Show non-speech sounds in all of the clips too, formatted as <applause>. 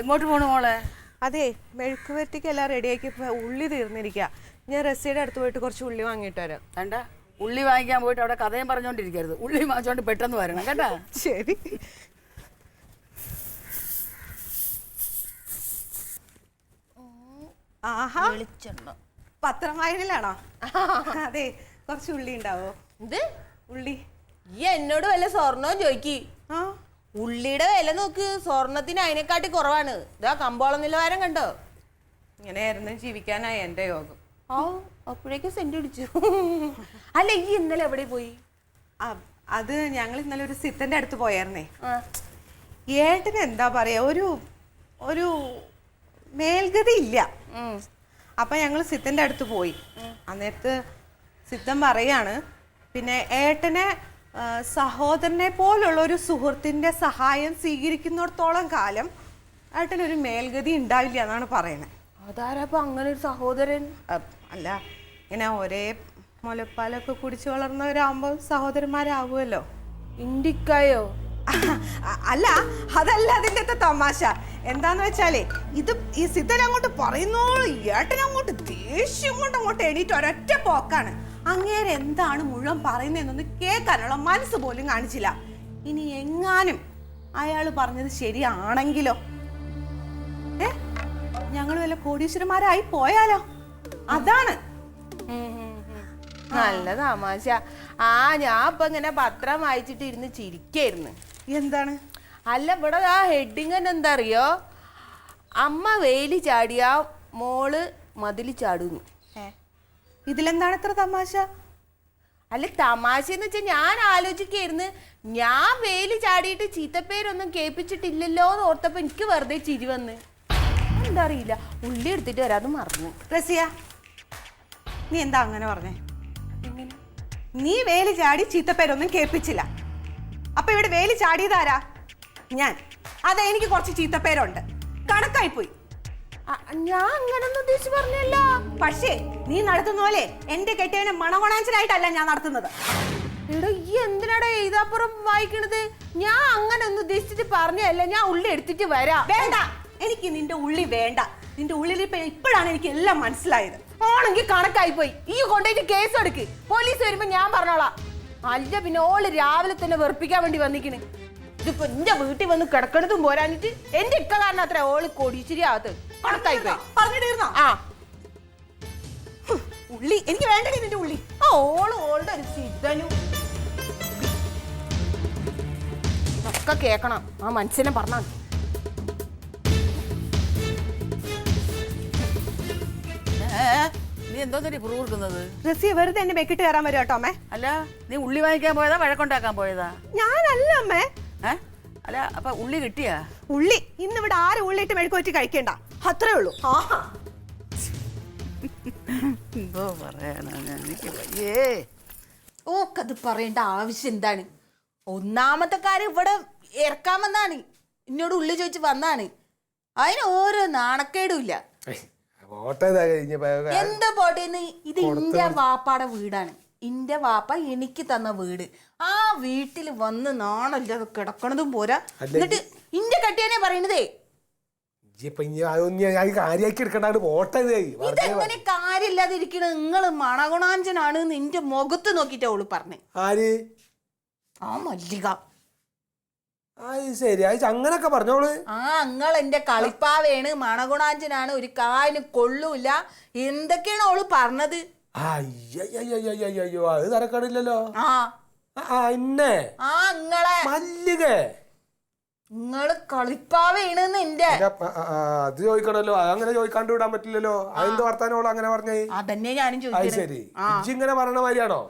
എങ്ങോട്ട് പോണു മോളെ? അതെ മെഴുക്ക് വരട്ടിക്ക് എല്ലാം റെഡിയാക്കി ഇപ്പൊ ഉള്ളി തീർന്നിരിക്കുക ഞാൻ റസിയുടെ അടുത്ത് പോയിട്ട് കുറച്ച് ഉള്ളി വാങ്ങിയിട്ട് വരാം. കണ്ട ഉള്ളി വാങ്ങിക്കാൻ പോയിട്ട് അവിടെ കഥയും പറഞ്ഞുകൊണ്ടിരിക്കരുത് ഉള്ളി വാങ്ങിച്ചോണ്ട് പെട്ടെന്ന് വരണം കേട്ടാ? ശരി. ആഹാ. പത്രം വായനയിലാണോ? അതെ കുറച്ച് ഉള്ളി ഉണ്ടാവോ? ഇത് ഉള്ളി. ഈ എന്നോട് വല്ല സ്വർണവും ചോദിക്കി. ആ. ഉള്ളിയുടെ വില നോക്ക്. സ്വർണത്തിന് അതിനെക്കാട്ടി കുറവാണ്. ഇതാ കമ്പോളം നിലവാരം കണ്ടോ? ഇങ്ങനെയായിരുന്നു ജീവിക്കാനായി എന്റെ യോഗം. ഓ അപ്പോഴേക്കും സെന്റ് അടിച്ചു അല്ല ഈ ഇന്നലെ എവിടെ പോയി? അത് ഞങ്ങൾ ഇന്നലെ ഒരു സിത്തന്റെ അടുത്ത് പോയായിരുന്നേ. ഏട്ടന് എന്താ പറയാ ഒരു ഒരു മേൽഗതി ഇല്ല. അപ്പൊ ഞങ്ങൾ സിത്തന്റെ അടുത്ത് പോയി. അന്നേരത്ത് സിത്തൻ പറയാണ് പിന്നെ ഏട്ടനെ സഹോദരനെ പോലുള്ള ഒരു സുഹൃത്തിന്റെ സഹായം സ്വീകരിക്കുന്നിടത്തോളം കാലം ഏട്ടനൊരു മേൽഗതി ഉണ്ടാവില്ല എന്നാണ് പറയുന്നത്. അതാരപ്പൊ അങ്ങനെ ഒരു സഹോദരൻ? അല്ല ഇങ്ങനെ ഒരേ മുലപ്പാലൊക്കെ കുടിച്ചു വളർന്നവരാകുമ്പോൾ സഹോദരന്മാരാവുമല്ലോ ഇണ്ടിക്കായോ അല്ല അതല്ല അതിന്റെ അകത്തെ തമാശ. എന്താന്ന് വെച്ചാലേ ഇത് ഈ സിദ്ധൻ അങ്ങോട്ട് പറയുന്നോളൂ ഏട്ടനങ്ങോട്ട് ദേഷ്യം കൊണ്ട് അങ്ങോട്ട് എണീറ്റ് ഒരൊറ്റ പോക്കാണ്. അങ്ങേരെ എന്താണ് മുഴുവൻ പറയുന്നതെന്നൊന്ന് കേൾക്കാനുള്ള മനസ്സ് പോലും കാണിച്ചില്ല. ഇനി എങ്ങാനും അയാൾ പറഞ്ഞത് ശരിയാണെങ്കിലോ? ഏ? ഞങ്ങൾ വല്ല കോടീശ്വരന്മാരായി പോയാലോ? അതാണ്. നല്ല തമാശ ആ ഞാൻ ഇപ്പൊ ഇങ്ങനെ പത്രം വായിച്ചിട്ട് ഇരുന്ന് ചിരിക്കായിരുന്നു. എന്താണ്? അല്ല ഇവിടെ ആ ഹെഡിങ് തന്നെ എന്താ അറിയോ? അമ്മ വേലി ചാടിയാ മോൾ മതിൽ ചാടുന്നു. ഇതിലെന്താണ് ഇത്ര തമാശ? അല്ല തമാശ എന്ന് വെച്ചാൽ ഞാൻ ആലോചിക്കായിരുന്നു. ഞാൻ വേലി ചാടിയിട്ട് ചീത്തപ്പേരൊന്നും കേൾപ്പിച്ചിട്ടില്ലല്ലോ എന്ന് ഓർത്തപ്പോ എനിക്ക് വെറുതെ ചിരി വന്ന്. എന്താ അറിയില്ല. ഉള്ളി എടുത്തിട്ട് വരാതെ മറന്നു. റസിയ നീ എന്താ അങ്ങനെ പറഞ്ഞേ? നീ വേലി ചാടി ചീത്തപ്പേരൊന്നും കേൾപ്പിച്ചില്ല. അപ്പൊ ഇവിടെ വേലി ചാടിയതാരാ ഞാൻ. അതെ എനിക്ക് കുറച്ച് ചീത്തപ്പേരുണ്ട്. കണക്കായി പോയി ആ, ഞാൻ അങ്ങനൊന്നും ഉദ്ദേശിച്ച് പറഞ്ഞല്ല. പക്ഷേ നീ നടത്തുന്ന പോലെ എന്റെ കെട്ടിയവനെ മണകൊണാഞ്ചലായിട്ടല്ല ഞാൻ നടത്തുന്നത്. എടോ ഈ എന്തിനാടാ എഴുതാപ്പുറം വായിക്കണത്? ഞാൻ അങ്ങനെ ഒന്നും ഉദ്ദേശിച്ചിട്ട് പറഞ്ഞല്ല ഞാൻ ഉള്ളി എടുത്തിട്ട് വരാം. വേണ്ട. എനിക്ക് നിന്റെ ഉള്ളി വേണ്ട. നിന്റെ ഉള്ളിൽ ഇപ്പൊ ഇപ്പോഴാണ് എനിക്ക് എല്ലാം മനസ്സിലായത്. ഓണെങ്കിൽ കണക്കായി പോയി ഈ കൊണ്ടുപോയിട്ട് കേസ് എടുക്ക്. പോലീസ് വരുമ്പോ ഞാൻ പറഞ്ഞോളാം. അല്ല പിന്നെ ഓൾ രാവിലെ തന്നെ വെറുപ്പിക്കാൻ വേണ്ടി വന്നിക്കണ്. ഇതിപ്പോ എന്റെ വീട്ടിൽ വന്ന് കിടക്കണതും പോരാഞ്ഞിട്ട് എന്റെ ഇക്ക കാരണം അത്ര ഓൾ കൊടിച്ചിരി ആകത്ത് കണക്കായി ആ. ഉള്ളി. എനിക്ക് വേണ്ടേ നിന്റെ ഉള്ളി? ആ ഓൾ ഓളുടെ ഒരു സിദ്ധനു. ഒക്കെ കേക്കണം. ആ മനസ്സിനെ പറഞ്ഞാ നീ എന്തോ തന്നെ പുറ കൊടുക്കുന്നത്? റസി വെറുതെ എന്നെ വെക്കിട്ട് കയറാൻ വരും കേട്ടോ അമ്മേ. അല്ല നീ ഉള്ളി വാങ്ങിക്കാൻ പോയതാ വഴക്കുണ്ടാക്കാൻ പോയതാ? ഞാനല്ല അമ്മേ. ഏ? അല്ല അപ്പൊ ഉള്ളി കിട്ടിയാ? ഉള്ളി. ഇന്ന് ഇവിടെ ആരും ഉള്ളിയിട്ട് മെഴുക്കുവറ്റി കഴിക്കണ്ട. അത്രേ ഉള്ളൂ. ആഹാ. <laughs> എന്തോ പറയാനാ ഞാൻ എനിക്ക് വയ്യേ. ഓക്കത് പറയേണ്ട ആവശ്യം എന്താണ്? ഒന്നാമത്തെ കാര്യം ഇവിടെ ഇറക്കാൻ വന്നാണ്. എന്നോട് ഉള്ളി ചോദിച്ച് വന്നാണ്. അതിന് ഓരോ നാണക്കേടും ഇല്ല. എന്താ പോട്ടേന്ന് ഇത് ഇന്ത്യ വാപ്പാടെ വീടാണ്. ഇന്റെ വാപ്പ എനിക്ക് തന്ന വീട്. ആ വീട്ടിൽ വന്ന് നാണല്ല കിടക്കണതും പോരാ. എന്നിട്ട് ഇന്റെ കട്ടിയാനെ പറയണതേ. ഇതെങ്ങനെ കാര്യമില്ലാതെ ഇരിക്കണ നിങ്ങൾ മണഗുണാഞ്ചനാണ് നിന്റെ മുഖത്ത് നോക്കിട്ടാ ഓൾ പറഞ്ഞേ. ആര്? ആ മല്ലിക. ശരി. അങ്ങനൊക്കെ പറഞ്ഞോൾ ആ നിങ്ങൾ എന്റെ കളിപ്പാവേണ് മണഗുണാഞ്ചനാണ് ഒരു കായന് കൊള്ളൂല. എന്തൊക്കെയാണ് ഓൾ പറഞ്ഞത്? അയ്യോ അത് തരക്കടില്ലല്ലോ നിങ്ങളെ മല്ലിക. നിങ്ങൾ കളിപ്പാവേണ് ആ, അത് ചോദിക്കണല്ലോ. അങ്ങനെ ചോദിക്കാണ്ട് വിടാൻ പറ്റില്ലല്ലോ. അതെന്ത് വർത്താനോളൂ അങ്ങനെ പറഞ്ഞേ? അതന്നെ ഞാനും അത് ചോദിച്ചത് ശരി ഇജ്ജ് ഇങ്ങനെ പറയണ മാതിരിയാണോ?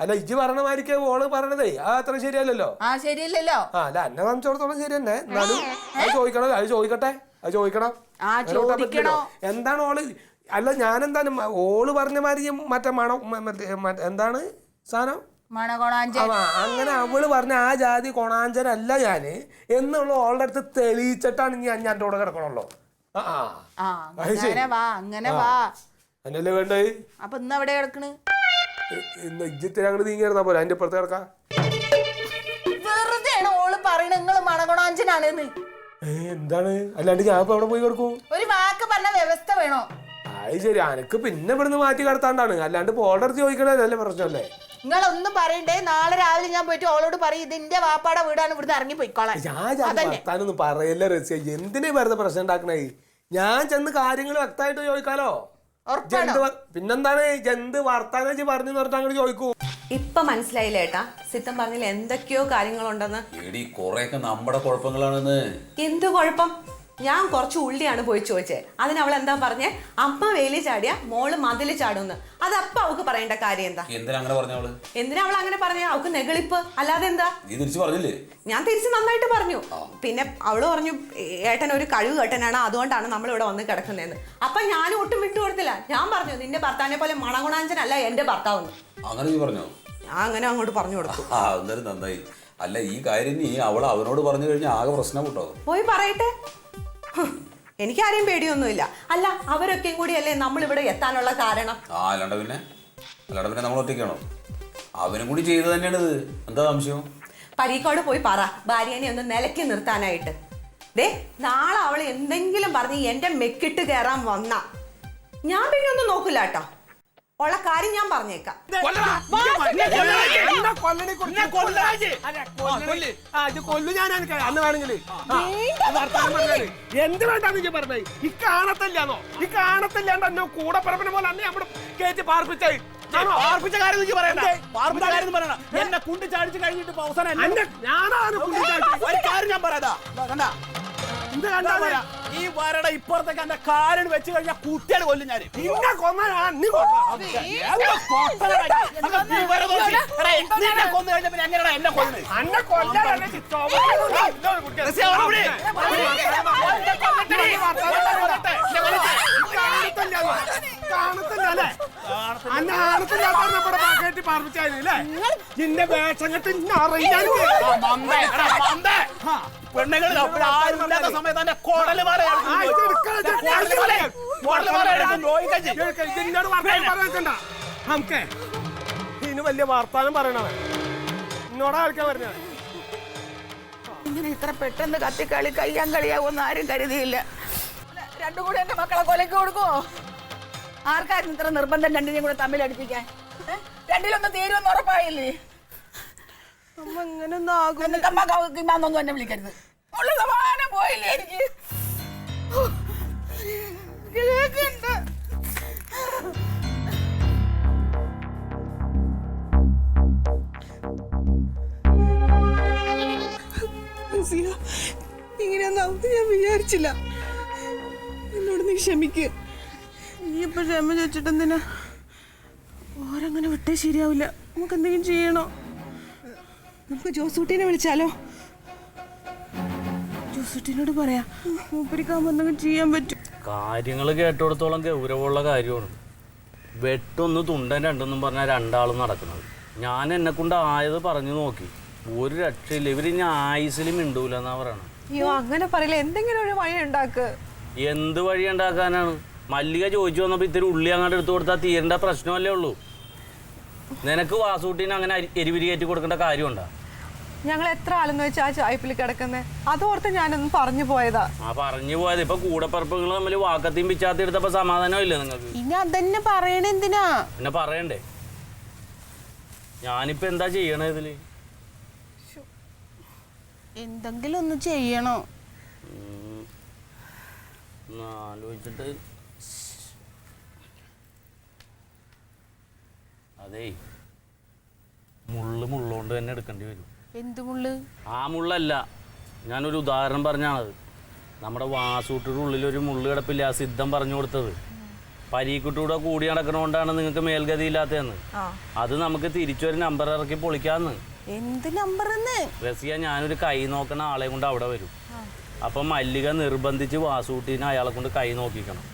അല്ല ഇജ്ജ് പറയണ മാതിരിക്ക് ഓൾ പറയണതേ. ആ അത്ര ശരിയല്ലല്ലോ. ആ ശരിയല്ലല്ലോ. ആ അല്ല എന്നെ സംബന്ധിച്ചിടത്തോളം ശരി തന്നെ. എന്നാലും അത് ചോദിക്കണം അത് ചോദിക്കട്ടെ. അത്. ചോദിക്കണോ? എന്താണ് ഓൾ അല്ല ഞാൻ എന്താണ് ഓൾ പറഞ്ഞ മാതിരി മറ്റേ മണം എന്താണ് സാധനം? അങ്ങനെ അവൾ പറഞ്ഞ ആ ജാതി കൊണാഞ്ചനല്ല ഞാൻ. എന്നുള്ള ഓളുടെ അടുത്ത് തെളിയിച്ചിട്ടാണ് ഞാൻ ഞാൻ കൂടെ കിടക്കണല്ലോ ആ ആ. ആ അങ്ങനെ വാ അങ്ങനെ വാ. എന്നല്ലേ വേണ്ടേ അപ്പൊ ഇന്ന് എവിടെ കിടക്കണ്? ഇന്ന് അങ്ങോട്ട് നീങ്ങിയിരുന്നാ പോലെ അതിന്റെ പുറത്ത് കിടക്കാം. വെറുതെ ഓൾ പറയണ നിങ്ങൾ മണഗുണാഞ്ചനാണെന്ന് ഏ, എന്താണ്? അല്ലാണ്ട് ഞാൻ അവിടെ പോയി കൊടുക്കും? ഒരു വാക്ക് പറഞ്ഞ വ്യവസ്ഥ വേണോ? അത് ശരി അനക്ക് പിന്നെ ഇവിടുന്ന് മാറ്റി കടത്താണ്ടാണ്. അല്ലാണ്ട് പോളടുത്ത് ചോദിക്കണല്ലേ പ്രശ്നമല്ലേ? നിങ്ങളൊന്നും പറയണ്ടേ നാളെ രാവിലെ ഞാൻ പോയിട്ട് ഓളോട് പറയും ഇത് എന്റെ വാപ്പാടെ വീടാണ് ഇവിടുന്ന് ഇറങ്ങി പോയിക്കോളാം ഞാൻ വർത്താനൊന്നും പറയല്ല റസിയ. എന്തിനാ വെറുതെ പ്രശ്നം ഉണ്ടാക്കണേ? ഞാൻ ചെന്ന് കാര്യങ്ങൾ വ്യക്തമായിട്ട് ചോദിക്കാലോ? പിന്നെന്താണ്? ജന്ത് വർത്താനം പറഞ്ഞു അങ്ങോട്ട് ചോദിക്കൂ. ഇപ്പൊ മനസ്സിലായില്ല ഏട്ടാ? സിത്തം പറഞ്ഞില്ല എന്തൊക്കെയോ കാര്യങ്ങളുണ്ടെന്ന്. എടി കൊറേ നമ്മുടെ കുഴപ്പങ്ങളാണെന്ന്. എന്ത് കുഴപ്പം? ഞാൻ കുറച്ച് ഉള്ളിയാണ് പോയി ചോദിച്ചത് അതിന് അവൾ എന്താ പറഞ്ഞേ? അമ്മ വേലി ചാടിയ മോൾ മതിൽ ചാടുമെന്ന്. അത് അപ്പൊ അവക്ക് പറയേണ്ട കാര്യം എന്താ? എന്തിനാ അങ്ങനെ എന്തിനാ അവൾ അങ്ങനെ പറഞ്ഞ? അവക്ക് നെഗളിപ്പ്. അല്ലാതെ എന്താ? നീ തിരിച്ചു പറഞ്ഞില്ലേ? ഞാൻ തിരിച്ച് നന്നായിട്ട് പറഞ്ഞു. പിന്നെ അവൾ പറഞ്ഞു ഏട്ടൻ ഒരു കഴിവ് കേട്ടനാണ് അതുകൊണ്ടാണ് നമ്മൾ ഇവിടെ വന്ന് കിടക്കുന്നതെന്ന്. അപ്പൊ ഞാനും ഒട്ടും വിട്ടു കൊടുത്തില്ല. ഞാൻ പറഞ്ഞു നിന്റെ ഭർത്താവിനെ പോലെ മണഗുണാഞ്ചനല്ല എന്റെ ഭർത്താവ് അങ്ങനെ നീ പറഞ്ഞോ? ഞാൻ അങ്ങനെ അങ്ങോട്ട് പറഞ്ഞു കൊടുത്തു. ആ എന്നാലും നന്നായി. അല്ല ഈ കാര്യം നീ അവൾ അവനോട് പറഞ്ഞു കഴിഞ്ഞാൽ ആകെ പ്രശ്നം കിട്ടോ പോയി പറയട്ടെ. എനിക്കാരെയും പേടിയൊന്നുമില്ല. അല്ല അവരൊക്കെയും കൂടിയല്ലേ നമ്മൾ ഇവിടെ എത്താനുള്ള കാരണം? ആ അല്ലാണ്ട് പിന്നെ അല്ലാണ്ട് പിന്നെ നമ്മൾ ഒറ്റയ്ക്കാണോ? അവനും കൂടി ചെയ്തു തന്നെയാണ് ഇത് എന്താ സംശയം? പരീക്കോട് പോയി പറ. ഭാര്യനെ ഒന്ന് നിലക്കി നിർത്താനായിട്ട്. ദേ നാളെ അവൾ എന്തെങ്കിലും പറഞ്ഞ് എന്റെ മെക്കിട്ട് കയറാൻ വന്ന. ഞാൻ പിന്നെ ഒന്നും നോക്കില്ല കേട്ടോ ഉള്ള കാര്യം ഞാൻ പറഞ്ഞേക്കാം. കൊല്ലു. ഞാൻ അന്ന് വേണമെങ്കിൽ. എന്ത് വേണ്ടെന്ന് പറഞ്ഞേ? ഈ കാണത്തില്ലാന്നോ? ഈ കാണത്തില്ലാണ്ട് എന്നെ കൂടെ പറപ്പിനെ പോലെ അന്ന് നമ്മുടെ കേറ്റി പാർപ്പിച്ചേ. പാർപ്പിച്ച കാര്യം നീ പറയണ്ട. പാർപ്പിച്ച കാര്യം പറയണ എന്നെ കുണ്ടി ചാടിച്ച് കഴിഞ്ഞിട്ട് അവസാനം ഞാനാണ്. ഒരു കാര്യം ഞാൻ പറയാ എന്താ കണ്ടാ കണ്ടാ ഈ വരട ഇപ്പുറത്തേക്ക് എന്റെ കാലിന് വെച്ച് കഴിഞ്ഞാൽ കുട്ടിയാണ് കൊല്ലും ഞാൻ നിന്നെ കൊന്ന ഞാൻ നീ കൊന്ന നിന്നെ കൊന്നു കഴിഞ്ഞ പിന്നെ എങ്ങനെയാണ് എന്നെ കൊല്ലുന്നത് അന്നെ കൊല്ലാനല്ലേ റസിയ, അവിടെ വിട്. കാണത്തില്ലല്ലേ അന്നെ പാക്കേറ്റി നിന്റെ. പെണ്ണുങ്ങൾ ആരും ഇല്ലാത്ത സമയത്ത് എന്റെ കുടൽ നമുക്ക് വലിയ വർത്താനം പറയണവൻ. എന്നോടാ ആൾക്കാർ പറഞ്ഞത്. ഇങ്ങനെ ഇത്ര പെട്ടെന്ന് കത്തിക്കളി കയ്യാൻ കളിയാവുമെന്ന് ആരും കരുതിയില്ല. രണ്ടും കൂടി എന്റെ മക്കളെ കൊലക്ക് കൊടുക്കുവോ? ആർക്കായിരുന്നു ഇത്ര നിർബന്ധം രണ്ടിനെയും കൂടെ തമ്മിൽ അടുപ്പിക്കാൻ? രണ്ടിലൊന്നും തീരുമെന്ന് ഉറപ്പായില്ലേ? എന്നിട്ട് അമ്മ ഇമ്മാന്നൊന്നും എന്നെ വിളിക്കരുത്. ഉള്ള സമാനം പോയില്ലേ എനിക്ക്? ഹോ, കേക്കണ്ട ഇങ്ങനെയൊന്നും ഞാൻ വിചാരിച്ചില്ല. എന്നോട് നീ ക്ഷമിക്ക്. നീ ഇപ്പൊ ക്ഷമ ചോദിച്ചിട്ടെന്തിനാ ഓരങ്ങനെ വിട്ടേ ശരിയാവില്ല. നമുക്ക് എന്തെങ്കിലും ചെയ്യണോ? നമുക്ക് ജോസൂട്ടിനെ വിളിച്ചാലോ? ജോസൂട്ടിനോട് പറയാ. മൂപ്പരിക്കാകുമ്പോ എന്തെങ്കിലും ചെയ്യാൻ പറ്റും. കാര്യങ്ങൾ കേട്ടിടത്തോളം ഗൗരവമുള്ള കാര്യമാണ്. വെട്ടൊന്ന് തുണ്ടൻ രണ്ടെന്നും പറഞ്ഞാൽ രണ്ടാളും നടക്കുന്നത്. ഞാൻ എന്നെ കൊണ്ട് ആയത് പറഞ്ഞു നോക്കി. ഒരു രക്ഷയില്ല. ഇവർ ഇനി ആയുസിലും മിണ്ടൂല എന്നാ പറയണത് അയ്യോ അങ്ങനെ പറയില്ല. എന്തെങ്കിലും ഒരു വഴി ഉണ്ടാക്ക്. എന്ത് വഴി ഉണ്ടാക്കാനാണ്? മല്ലിക ചോദിച്ചു വന്നപ്പോ ഇത്തിരി ഉള്ളി അങ്ങോട്ട് എടുത്തു കൊടുത്താൽ തീരേണ്ട പ്രശ്നമല്ലേ ഉള്ളൂ. നിനക്ക് വാസൂട്ടിന് അങ്ങനെ എരിവിരി കയറ്റി കൊടുക്കേണ്ട കാര്യമുണ്ടോ? ഞങ്ങൾ എത്ര ആളെന്ന് വെച്ചാൽ ആ ചായ്പിൽ കിടക്കുന്നത് അതോർത്ത് ഞാനൊന്ന് പറഞ്ഞു പോയതാ. ആ പറഞ്ഞു പോയത്. ഇപ്പൊ കൂടപ്പറപ്പുകൾ തമ്മിൽ വാക്കത്തിയും പിച്ചാത്തി എടുത്തപ്പോ സമാധാനം ഇല്ല നിങ്ങൾക്ക്? ഇനി അതന്നെ പറയണ എന്തിനാ? പിന്നെ പറയണ്ടേ? ഞാനിപ്പോ എന്താ ചെയ്യണേ ഇതിൽ? എന്തെങ്കിലും ഒന്ന് ചെയ്യണോ. ആലോചിച്ചിട്ട് അതേ. മുള്ള് മുള്ളോണ്ട് തന്നെ എടുക്കേണ്ടി വരും. എന്ത് മുള്ള്? ആ മുള്ളല്ല. ഞാനൊരു ഉദാഹരണം പറഞ്ഞാണത്. നമ്മുടെ വാസൂട്ടിയുടെ ഉള്ളിൽ ഒരു മുള്ള് കിടപ്പില്ല ആ സിദ്ധം പറഞ്ഞു കൊടുത്തത്. പരീക്കുട്ടിയുടെ കൂടി നടക്കണോണ്ടാണ് നിങ്ങൾക്ക് മേൽഗതി ഇല്ലാത്തതെന്ന് അത് നമുക്ക് തിരിച്ചൊരു നമ്പർ ഇറക്കി പൊളിക്കാന്ന്. എന്ത് നമ്പർ റസിയ ഞാനൊരു കൈ നോക്കണ ആളെ കൊണ്ട് അവിടെ വരും. അപ്പം മല്ലിക നിർബന്ധിച്ച് വാസൂട്ടീനെ അയാളെ കൊണ്ട് കൈ നോക്കിക്കണം.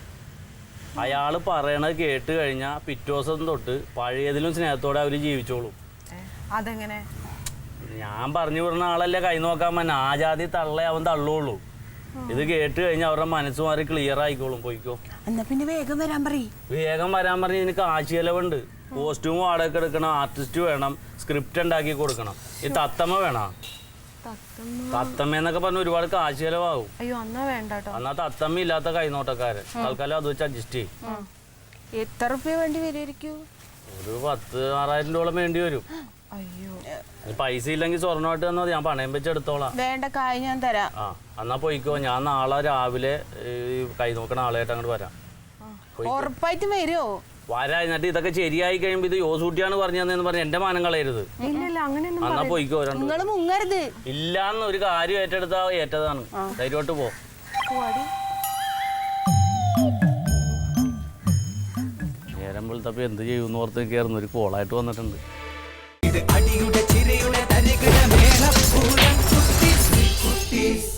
അയാൾ പറയണത് കേട്ട് കഴിഞ്ഞാൽ പിറ്റേ ദിവസം തൊട്ട് പഴയതിലും സ്നേഹത്തോടെ അവർ ജീവിച്ചോളും. അതെങ്ങനെ? ഞാൻ പറഞ്ഞു വിടുന്ന ആളല്ലേ കൈ നോക്കാൻ പറ്റുന്ന ആ ജാതി തള്ളേ അവൻ തള്ളുള്ളൂ. ഇത് കേട്ട് കഴിഞ്ഞാൽ അവരുടെ മനസ്സ് മാറി ക്ലിയർ ആയിക്കോളും. പോയിക്കോ. എന്നാ പിന്നെ വേഗം വരാൻ പറയ്. വേഗം വരാൻ പറഞ്ഞ് ഇതിന് കാശ് ചെലവുണ്ട്. കോസ്റ്റ്യൂം വാടക എടുക്കണം. ആർട്ടിസ്റ്റ് വേണം. സ്ക്രിപ്റ്റ് ഉണ്ടാക്കി കൊടുക്കണം. ഈ തത്തമ്മ വേണം? തത്തമ്മയെന്നൊക്കെ പറഞ്ഞ ഒരുപാട് കാശ് ചെലവാകും. അയ്യോ അന്നാ വേണ്ട കേട്ടോ എന്നാ തത്തമ്മ ഇല്ലാത്ത കൈനോട്ടക്കാരൻ തൽക്കാലം അത് വെച്ച് അഡ്ജസ്റ്റ് ചെയ്യും. എത്ര റുപ്യ വേണ്ടി വരുമായിരിക്കും ഒരു പത്ത് ആറായിരം രൂപ വേണ്ടി വരും. അയ്യോ. പൈസ ഇല്ലെങ്കിൽ സ്വർണമായിട്ട് തന്നാൽ ഞാൻ പണയം വെച്ചെടുത്തോളാം വേണ്ട കായ് ഞാൻ തരാം. ആ എന്നാ പോയിക്കോ. ഞാൻ നാളെ രാവിലെ കൈ നോക്കണ ആളായിട്ട് അങ്ങോട്ട് വരാം. ഉറപ്പായിട്ടും വരുമോ വരാ എന്നിട്ട് ഇതൊക്കെ ശരിയായി കഴിയുമ്പോ ഇത് യോസൂട്ടിയാണ് പറഞ്ഞതെന്ന് പറഞ്ഞ് എന്റെ മാനം കളയരുത്. എന്നാ പോയിക്കോ രണ്ടു. നിങ്ങൾ മുങ്ങരുത്. ഇല്ലാന്ന് ഒരു കാര്യം ഏറ്റെടുത്താ ഏറ്റതാണ്. ധൈര്യമായിട്ട് പോ. നേരം വെളുത്തപ്പോ എന്ത് ചെയ്യൂന്ന് ഓർത്ത് കയറുന്ന ഒരു കോളായിട്ട് വന്നിട്ടുണ്ട്. അടിയുടെ ചിരയുടെ തരികിട മേളപ്പൂരം. കുട്ടീസ് കുട്ടീസ്.